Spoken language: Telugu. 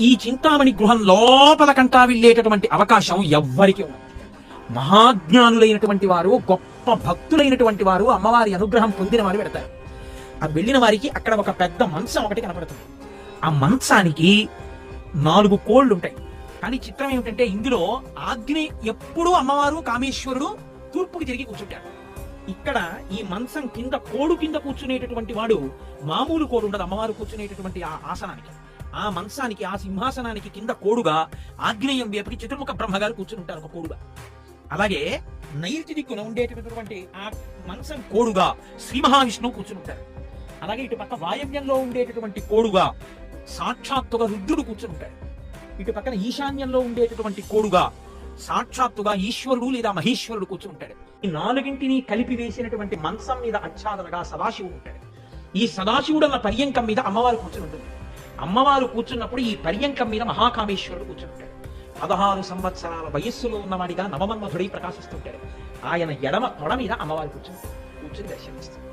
ఈ చింతామణి గృహం లోపల కంటా వెళ్ళేటటువంటి అవకాశం ఎవ్వరికి ఉండదు. మహాజ్ఞానులైనటువంటి వారు గొప్ప భక్తులైనటువంటి వారు అమ్మవారి అనుగ్రహం పొందిన వారు పెడతారు. ఆ వెళ్ళిన వారికి అక్కడ ఒక పెద్ద మంచం ఒకటి కనపడుతుంది. ఆ మంచానికి నాలుగు కోళ్ళు ఉంటాయి కానీ చిత్రం ఏమిటంటే ఇందులో ఆగ్ని ఎప్పుడూ అమ్మవారు కామేశ్వరుడు తూర్పుకి తిరిగి కూర్చుంటారు. ఇక్కడ ఈ మంచం కింద కోడు కింద కూర్చునేటటువంటి వాడు మామూలు కోడు ఉండదు. అమ్మవారు కూర్చునేటటువంటి ఆ ఆసనానికి. ఆ మంచానికి ఆ సింహాసనానికి కింద కోడుగా ఆగ్నేయం వేపటి చతుర్ముఖ బ్రహ్మగారు కూర్చుని ఉంటారు ఒక కోడుగా. అలాగే నైరుతి దిక్కున ఉండేటటువంటి ఆ మంచం కోడుగా శ్రీ మహావిష్ణువు కూర్చుని ఉంటారు. అలాగే ఇటు పక్క వాయవ్యంలో ఉండేటటువంటి కోడుగా సాక్షాత్తుగా రుద్రుడు కూర్చుని ఉంటాడు. ఇటు పక్కన ఈశాన్యంలో ఉండేటటువంటి కోడుగా సాక్షాత్తుగా ఈశ్వరుడు లేదా మహేశ్వరుడు కూర్చుని ఉంటాడు. ఈ నాలుగింటిని కలిపి వేసినటువంటి మంచం మీద అచ్చాదనగా సదాశివుడు ఉంటాడు. ఈ సదాశివుడు అన్న పర్యంకం మీద అమ్మవారు కూర్చుని ఉంటుంది. అమ్మవారు కూర్చున్నప్పుడు ఈ పర్యంకం మీద మహాకామేశ్వరుడు కూర్చుంటాడు. పదహారు సంవత్సరాల వయస్సులో ఉన్నవాడిగా నవమన్మధుడై ప్రకాశిస్తుంటాడు. ఆయన ఎడమ తొడ మీద అమ్మవారు కూర్చుని కూర్చుని దర్శనమిస్తుంది.